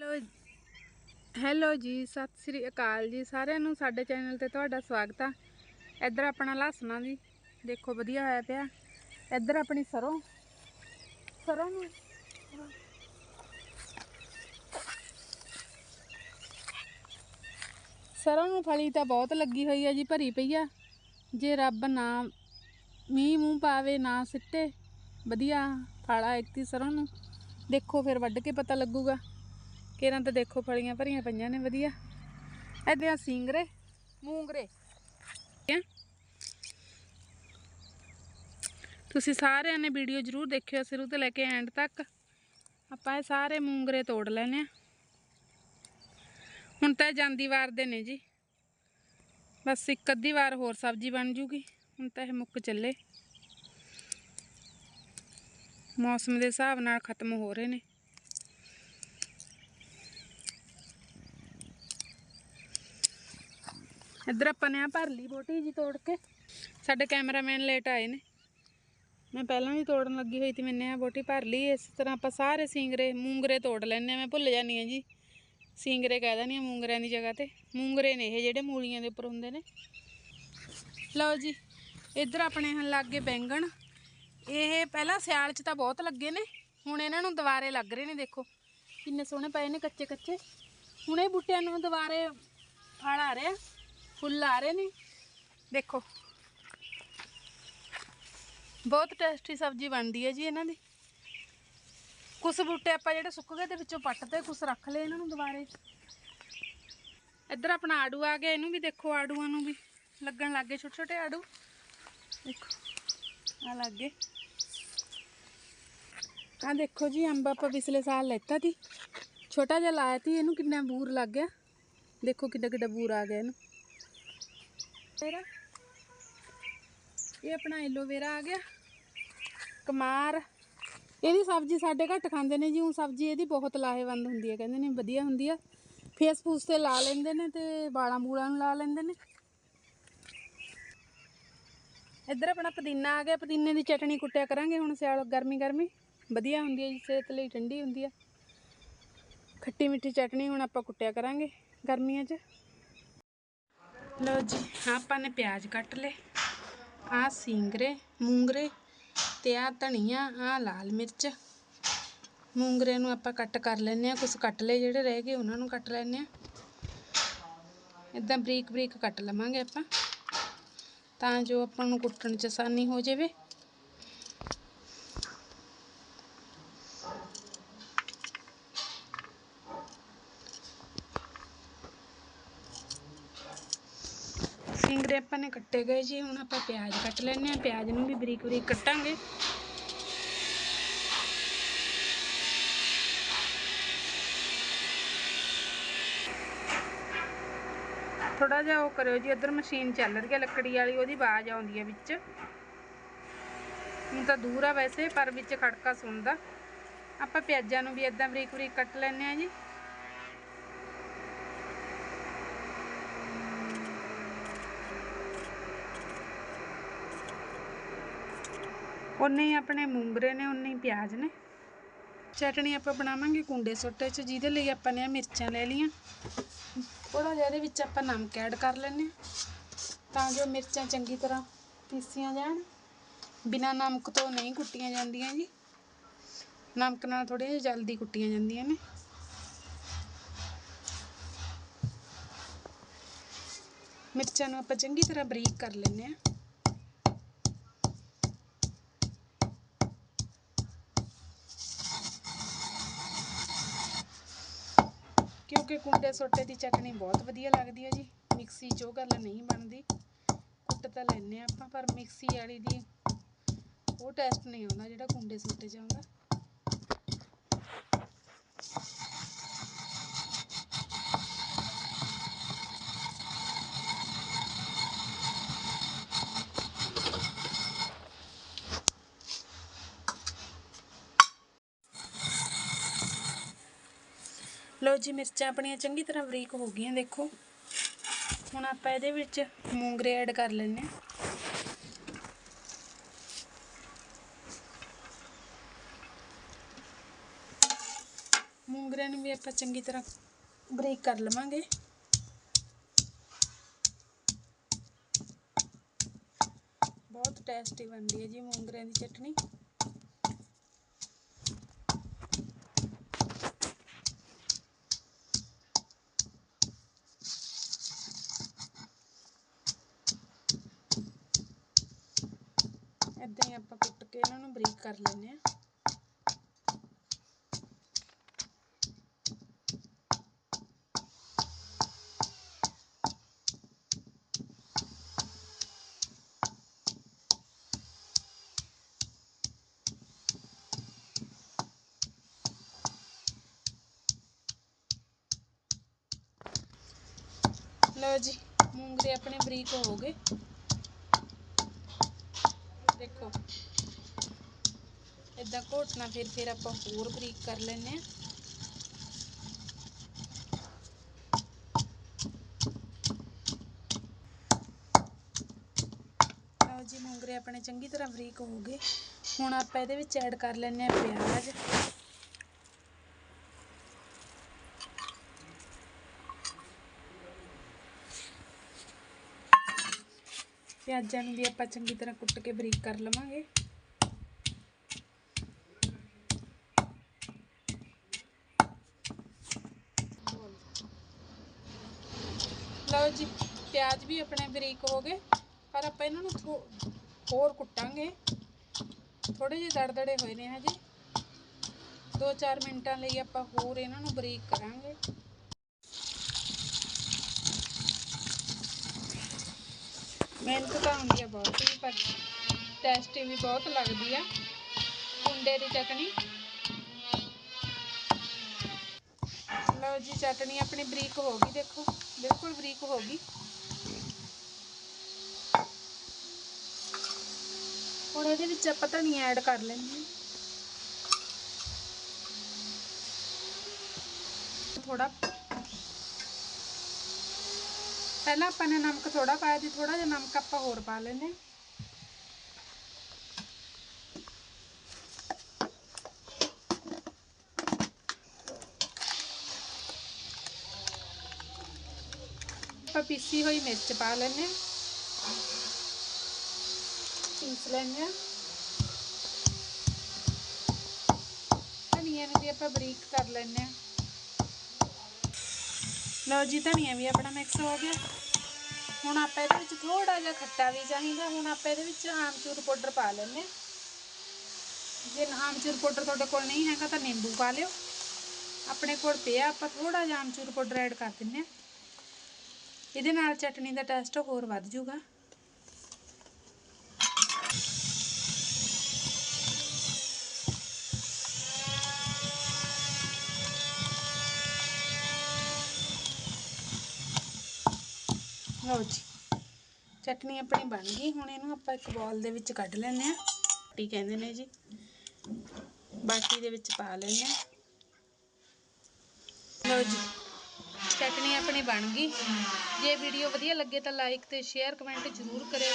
Hello hello ਜੀ, ਸਤਿ ਸ੍ਰੀ ਅਕਾਲ ਜੀ। ਸਾਰਿਆਂ ਨੂੰ ਸਾਡੇ ਚੈਨਲ ਤੇ ਤੁਹਾਡਾ ਸਵਾਗਤ ਆ। ਇੱਧਰ ਆਪਣਾ ਲਸਣਾ ਜੀ, ਦੇਖੋ ਵਧੀਆ ਹੋਇਆ ਪਿਆ। ਇੱਧਰ ਆਪਣੀ ਸਰੋਂ। ਸਰੋਂ ਨੂੰ ਸਰੋਂ ਨੂੰ ਫਲੀ ਤਾਂ ਬਹੁਤ ਲੱਗੀ ਹੋਈ ਆ ਜੀ, ਭਰੀ ਪਈ ਆ। ਜੇ ਰੱਬ ਨਾ ਮੀਂਹ ਮੂੰਹ ਪਾਵੇ, ਨਾ ਸਿੱਟੇ, ਵਧੀਆ ਫਾਲਾ ਇੱਕਤੀ ਸਰੋਂ ਨੂੰ। ਦੇਖੋ ਫਿਰ ਵੱਢ ਕੇ ਪਤਾ ਲੱਗੂਗਾ। ਕੇਰਾਂ ਤਾਂ ਦੇਖੋ ਫਲੀਆਂ ਭਰੀਆਂ ਪਈਆਂ ਨੇ, ਵਧੀਆ। ਇਹਦੇ ਸਿੰਗਰੇ, ਮੂੰਗਰੇ। ਤੁਸੀਂ ਸਾਰਿਆਂ ਨੇ ਵੀਡੀਓ ਜ਼ਰੂਰ ਦੇਖਿਓ, ਸ਼ੁਰੂ ਤੋਂ ਲੈ ਕੇ ਐਂਡ ਤੱਕ। ਆਪਾਂ ਇਹ ਸਾਰੇ ਮੂੰਗਰੇ ਤੋੜ ਲੈਨੇ ਆ ਹੁਣ ਤਾਂ ਇਹ ਜਾਂਦੀ ਵਾਰ ਦੇ ਨੇ ਜੀ। ਬਸ ਇੱਕ ਅੱਧੀ ਵਾਰ ਹੋਰ ਸਬਜ਼ੀ ਬਣ ਜੂਗੀ, ਹੁਣ ਤਾਂ ਇਹ ਮੁੱਕ ਚੱਲੇ। ਮੌਸਮ ਦੇ ਹਿਸਾਬ ਨਾਲ ਖਤਮ ਹੋ ਰਹੇ ਨੇ। ਇੱਧਰ ਆਪਾਂ ਨੇ ਆ ਭਰ ਲਈ ਬੋਟੀ ਜੀ ਤੋੜ ਕੇ। ਸਾਡੇ ਕੈਮਰਾਮੈਨ ਲੇਟ ਆਏ ਨੇ। ਮੈਂ ਪਹਿਲਾਂ ਵੀ ਤੋੜਨ ਲੱਗੀ ਹੋਈ ਸੀ, ਮੈਨੇ ਆ ਬੋਟੀ ਭਰ ਲਈ। ਇਸ ਤਰ੍ਹਾਂ ਆਪਾਂ ਸਾਰੇ ਸਿੰਗਰੇ, ਮੂੰਗਰੇ ਤੋੜ ਲੈਣੇ ਆ ਮੈਂ ਭੁੱਲ ਜਾਂਦੀ ਹਾਂ ਜੀ। ਸਿੰਗਰੇ ਕਹਿ ਦਿੰਦੀ ਹਾਂ ਮੂੰਗਰਿਆਂ ਦੀ ਜਗ੍ਹਾ ਤੇ। ਮੂੰਗਰੇ ਨੇ ਇਹ ਜਿਹੜੇ ਮੂਲੀਆਂ ਦੇ ਉੱਪਰ ਹੁੰਦੇ ਨੇ। ਲਓ ਜੀ, ਇੱਧਰ ਆਪਣੇ ਹਨ ਲੱਗੇ ਬੈਂਗਣ। ਇਹ ਪਹਿਲਾਂ ਸਿਆਲ 'ਚ ਤਾਂ ਬਹੁਤ ਲੱਗੇ ਨੇ। ਹੁਣ ਇਹਨਾਂ ਨੂੰ ਦੁਬਾਰੇ ਲੱਗ ਰਹੇ ਨੇ, ਦੇਖੋ। ਕਿੰਨੇ ਸੋਹਣੇ ਪਏ ਨੇ ਕੱਚੇ ਕੱਚੇ ਹੁਣ ਇਹ ਬੂਟਿਆਂ ਨੂੰ ਦੁਬਾਰੇ ਫਲ ਆ ਰਿਹਾ ਫੁੱਲ ਆ ਰਹੇ ਨੇ। ਦੇਖੋ। ਬਹੁਤ ਟੇਸਟੀ ਸਬਜ਼ੀ ਬਣਦੀ ਹੈ ਜੀ ਇਹਨਾਂ ਦੀ। ਕੁਝ ਬੂਟੇ ਆਪਾਂ ਜਿਹੜੇ ਸੁੱਕ ਗਏ ਦੇ ਵਿੱਚੋਂ ਪੱਟ ਤੇ ਕੁਝ ਰੱਖ ਲਏ ਇਹਨਾਂ ਨੂੰ ਦੁਬਾਰੇ। ਇੱਧਰ ਆਪਣਾ ਆੜੂ ਆ ਗਿਆ, ਇਹਨੂੰ ਵੀ ਦੇਖੋ ਆੜੂਆਂ ਨੂੰ ਵੀ। ਲੱਗਣ ਲੱਗੇ ਛੋਟੇ ਛੋਟੇ ਆੜੂ। ਦੇਖੋ ਆ ਲੱਗ ਗਏ। ਆ ਦੇਖੋ ਜੀ, ਅੰਬ ਆਪਾਂ ਪਿਛਲੇ ਸਾਲ ਲੈਤਾ ਸੀ। ਛੋਟਾ ਜਿਹਾ ਲਾਇਆ ਸੀ, ਇਹਨੂੰ ਕਿੰਨਾ ਬੂਰ ਲੱਗ ਗਿਆ। ਦੇਖੋ ਕਿੱਡਾ ਕਿੱਡਾ ਬੂਰ ਆ ਗਿਆ ਇਹਨੂੰ। ਤੇਰਾ ਇਹ ਆਪਣਾ ਐਲੋਵੇਰਾ ਆ ਗਿਆ। ਕਮਾਰ। ਇਹਦੀ ਸਬਜ਼ੀ ਸਾਡੇ ਘੱਟ ਖਾਂਦੇ ਨੇ ਜੀ ਉਹ ਸਬਜ਼ੀ ਇਹਦੀ ਬਹੁਤ ਲਾਹੇਵੰਦ ਹੁੰਦੀ ਹੈ, ਕਹਿੰਦੇ ਨੇ ਵਧੀਆ ਹੁੰਦੀ ਆ। ਫੇਸ ਫੂਸ ਤੇ ਲਾ ਲੈਂਦੇ ਨੇ ਤੇ ਬਾਲਾਂ ਬੂਲਾਂ ਨੂੰ ਲਾ ਲੈਂਦੇ ਨੇ। ਇੱਧਰ ਆਪਣਾ ਪੁਦੀਨਾ ਆ ਗਿਆ, ਪੁਦੀਨੇ ਦੀ ਚਟਣੀ ਕੁੱਟਿਆ ਕਰਾਂਗੇ ਹੁਣ ਸਿਆਲ, ਗਰਮੀ ਗਰਮੀ। ਵਧੀਆ ਹੁੰਦੀ ਹੈ ਜੀ, ਸਿਹਤ ਲਈ ਠੰਡੀ ਹੁੰਦੀ ਆ। ਖੱਟੀ ਮਿੱਠੀ ਚਟਣੀ ਹੁਣ ਆਪਾਂ ਕੁੱਟਿਆ ਕਰਾਂਗੇ ਗਰਮੀਆਂ 'ਚ। ਲਓ ਜੀ ਆਪਾਂ ਨੇ ਪਿਆਜ਼ ਕੱਟ ਲਏ। ਆਹ ਸਿੰਗਰੇ, ਮੂੰਗਰੇ ਤੇ ਆਹ ਧਨੀਆ, ਆਹ ਲਾਲ ਮਿਰਚ। ਮੂੰਗਰੇ ਨੂੰ ਆਪਾਂ ਕੱਟ ਕਰ ਲੈਨੇ ਆ ਕੁਝ ਕੱਟ ਲਏ ਜਿਹੜੇ ਰਹਿ ਗਏ, ਉਹਨਾਂ ਨੂੰ ਕੱਟ ਲੈਨੇ ਆ ਇਦਾਂ ਬਰੀਕ ਬਰੀਕ ਕੱਟ ਲਵਾਂਗੇ ਆਪਾਂ, ਤਾਂ ਜੋ ਆਪਾਂ ਨੂੰ ਕੁੱਟਣ 'ਚ ਆਸਾਨੀ ਹੋ ਜਾਵੇ। ਸਿੰਗਰੇ ਆਪਾਂ ਨੇ ਕੱਟੇ ਗਏ ਜੀ, ਹੁਣ ਆਪਾਂ ਪਿਆਜ਼ ਕੱਟ ਲੈਨੇ ਆ ਪਿਆਜ਼ ਨੂੰ ਵੀ ਬਰੀਕ ਬਰੀਕ ਕੱਟਾਂਗੇ। ਥੋੜਾ ਜਿਹਾ ਉਹ ਕਰਿਓ ਜੀ ਇੱਧਰ ਮਸ਼ੀਨ ਚੱਲ ਰਹੀ ਹੈ, ਲੱਕੜੀ ਵਾਲੀ, ਉਹਦੀ ਆਵਾਜ਼ ਆਉਂਦੀ ਹੈ ਵਿੱਚ। ਹੁਣ ਤਾਂ ਦੂਰ ਆ ਵੈਸੇ, ਪਰ ਵਿੱਚ ਖੜਕਾ ਸੁਣਦਾ। ਆਪਾਂ ਪਿਆਜ਼ਾਂ ਨੂੰ ਵੀ ਇਦਾਂ ਬਰੀਕ ਬਰੀਕ ਕੱਟ ਲੈਨੇ ਆ ਜੀ। ਉਨੇ ਹੀ ਆਪਣੇ ਮੂੰਗਰੇ ਨੇ, ਉਨੇ ਹੀ ਪਿਆਜ਼ ਨੇ। ਚਟਣੀ ਆਪਾਂ ਬਣਾਵਾਂਗੇ ਕੁੰਡੇ ਸੋਟੇ 'ਚ, ਜਿਹਦੇ ਲਈ ਆਪਾਂ ਨੇ ਆਹ ਮਿਰਚਾਂ ਲੈ ਲਈਆਂ। ਥੋੜਾ ਜਿਹਾ ਇਹਦੇ ਵਿੱਚ ਆਪਾਂ ਨਮਕ ਐਡ ਕਰ ਲੈਂਦੇ ਹਾਂ, ਤਾਂ ਜੋ ਮਿਰਚਾਂ ਚੰਗੀ ਤਰ੍ਹਾਂ ਪੀਸੀਆਂ ਜਾਣ। ਬਿਨਾਂ ਨਮਕ ਤੋਂ ਨਹੀਂ ਕੁੱਟੀਆਂ ਜਾਂਦੀਆਂ ਜੀ। ਨਮਕ ਨਾਲ ਥੋੜ੍ਹੀਆਂ ਜਿਹੀ ਜਲਦੀ ਕੁੱਟੀਆਂ ਜਾਂਦੀਆਂ ਨੇ। ਮਿਰਚਾਂ ਨੂੰ ਆਪਾਂ ਚੰਗੀ ਤਰ੍ਹਾਂ ਬਰੀਕ ਕਰ ਲੈਂਦੇ ਹਾਂ। ਕਿਉਂਕਿ ਕੁੰਡੇ ਸੋਟੇ ਦੀ ਚਟਨੀ ਬਹੁਤ ਵਧੀਆ ਲੱਗਦੀ ਹੈ ਜੀ। ਮਿਕਸੀ 'ਚ ਉਹ ਗੱਲ ਨਹੀਂ ਬਣਦੀ। ਕੁੱਟ ਤਾਂ ਲੈਨੇ ਆ ਆਪਾਂ, ਪਰ ਮਿਕਸੀ ਵਾਲੀ ਦੀ ਉਹ ਟੇਸਟ ਨਹੀਂ ਆਉਂਦਾ ਜਿਹੜਾ ਕੁੰਡੇ ਸੋਟੇ 'ਚ ਆਉਂਦਾ। ਲਓ ਜੀ ਮਿਰਚਾਂ ਆਪਣੀਆਂ ਚੰਗੀ ਤਰ੍ਹਾਂ ਬਰੀਕ ਹੋ ਗਈਆਂ, ਦੇਖੋ। ਹੁਣ ਆਪਾਂ ਇਹਦੇ ਵਿੱਚ ਮੂੰਗਰੇ ਐਡ ਕਰ ਲੈਂਦੇ ਹਾਂ। ਮੂੰਗਰਿਆਂ ਨੂੰ ਵੀ ਆਪਾਂ ਚੰਗੀ ਤਰ੍ਹਾਂ ਬਰੀਕ ਕਰ ਲਵਾਂਗੇ। ਬਹੁਤ ਟੇਸਟੀ ਬਣਦੀ ਹੈ ਜੀ ਮੂੰਗਰਿਆਂ ਦੀ ਚਟਣੀ ਏਦਾਂ ਹੀ ਆਪਾਂ ਕੁੱਟ ਕੇ ਇਹਨਾਂ ਨੂੰ ਬਰੀਕ ਕਰ ਲੈਂਦੇ ਆ ਲਓ ਜੀ ਮੂੰਗਰੇ ਆਪਣੇ ਬਰੀਕ ਹੋ ਗਏ ਦੇਖੋ ਇਦਾਂ ਘੋਟਣਾ, ਫਿਰ ਫਿਰ ਆਪਾਂ ਹੋਰ ਬਰੀਕ ਕਰ ਲੈਨੇ ਆ ਲਓ ਜੀ, ਮੂੰਗਰੇ ਆਪਣੇ ਚੰਗੀ ਤਰ੍ਹਾਂ ਬਰੀਕ ਹੋ ਗਏ। ਹੁਣ ਆਪਾਂ ਇਹਦੇ ਵਿੱਚ ਐਡ ਕਰ ਲੈਨੇ ਆ ਪਿਆਜ਼। ਪਿਆਜ਼ਾਂ ਨੂੰ ਵੀ ਆਪਾਂ ਚੰਗੀ ਤਰ੍ਹਾਂ ਕੁੱਟ ਕੇ ਬਰੀਕ ਕਰ ਲਵਾਂਗੇ ਲਓ ਜੀ ਪਿਆਜ਼ ਵੀ ਆਪਣੇ ਬਰੀਕ ਹੋ ਗਏ, ਪਰ ਆਪਾਂ ਇਹਨਾਂ ਨੂੰ ਹੋਰ ਕੁੱਟਾਂਗੇ। ਥੋੜੇ ਜਿਹੇ ਦੜਦੜੇ ਹੋਏ ਨੇ ਹਜੇ। 2-4 ਮਿੰਟਾਂ ਲਈ ਆਪਾਂ ਹੋਰ ਇਹਨਾਂ ਨੂੰ ਬਰੀਕ ਕਰਾਂਗੇ। ਮਿਹਨਤ ਤਾਂ ਹੁੰਦੀ ਆ ਬਹੁਤ ਹੀ, ਪਰ ਟੇਸਟੀ ਵੀ ਬਹੁਤ ਲੱਗਦੀ ਆ। ਕੁੰਡੇ ਦੀ ਚਟਣੀ ਲਓ ਜੀ ਚਟਣੀ ਆਪਣੀ ਬਰੀਕ ਹੋ ਗਈ, ਦੇਖੋ। ਬਿਲਕੁਲ ਬਰੀਕ ਹੋ ਗਈ। ਹੁਣ ਇਹਦੇ ਵਿੱਚ ਆਪਾਂ ਧਨੀਆ ਐਡ ਕਰ ਲੈਂਦੇ ਹਾਂ। ਥੋੜਾ ਪਹਿਲਾਂ ਆਪਾਂ ਨੇ ਨਮਕ ਥੋੜਾ ਪਾਇਆ ਸੀ ਥੋੜਾ ਜਿਹਾ ਨਮਕ ਆਪਾਂ ਹੋਰ ਪਾ ਲੈਂਦੇ ਹਾਂ। ਆਪਾਂ ਪੀਸੀ ਹੋਈ ਮਿਰਚ ਪਾ ਲੈਂਦੇ ਹਾਂ। ਪੀਸ ਲੈਂਦੇ ਹਾਂ ਧਨੀਆ ਨੂੰ ਵੀ ਆਪਾਂ ਬਰੀਕ ਕਰ ਲੈਂਦੇ ਹਾਂ। ਲਓ ਜੀ, ਧਨੀਆ ਵੀ ਆਪਣਾ ਮਿਕਸ ਹੋ ਗਿਆ। ਹੁਣ ਆਪਾਂ ਇਹਦੇ ਵਿੱਚ ਥੋੜਾ ਜਿਹਾ ਖੱਟਾ ਵੀ ਚਾਹੀਦਾ। ਹੁਣ ਆਪਾਂ ਇਹਦੇ ਵਿੱਚ ਆਮਚੂਰ ਪਾਊਡਰ ਪਾ ਲੈਂਦੇ ਹਾਂ। ਜੇ ਆਮਚੂਰ ਪਾਊਡਰ ਤੁਹਾਡੇ ਕੋਲ ਨਹੀਂ ਹੈਗਾ ਤਾਂ ਨਿੰਬੂ ਪਾ ਲਿਓ। ਆਪਣੇ ਕੋਲ ਪਿਆ, ਆਪਾਂ ਥੋੜਾ ਜਿਹਾ ਆਮਚੂਰ ਪਾਊਡਰ ਐਡ ਕਰ ਦਿੰਦੇ ਹਾਂ। ਇਹਦੇ ਨਾਲ ਚਟਨੀ ਦਾ ਟੇਸਟ ਹੋਰ ਵੱਧ ਜਾਊਗਾ। ਲਓ ਜੀ। ਚਟਨੀ ਆਪਣੀ ਬਣ ਗਈ। ਹੁਣ ਇਹਨੂੰ ਆਪਾਂ ਇੱਕ ਬਾਉਲ ਦੇ ਵਿੱਚ ਕੱਢ ਲੈਂਦੇ ਆ ਟੀ ਕਹਿੰਦੇ ਨੇ ਜੀ। ਬਾਟੀ ਦੇ ਵਿੱਚ ਪਾ ਲੈਂਦੇ ਆ ਲਓ ਜੀ। ਚਟਨੀ ਆਪਣੀ ਬਣ ਗਈ। ਜੇ ਵੀਡੀਓ ਵਧੀਆ ਲੱਗੇ ਤਾਂ ਲਾਈਕ ਤੇ ਸ਼ੇਅਰ ਕਮੈਂਟ ਜ਼ਰੂਰ ਕਰਿਓ।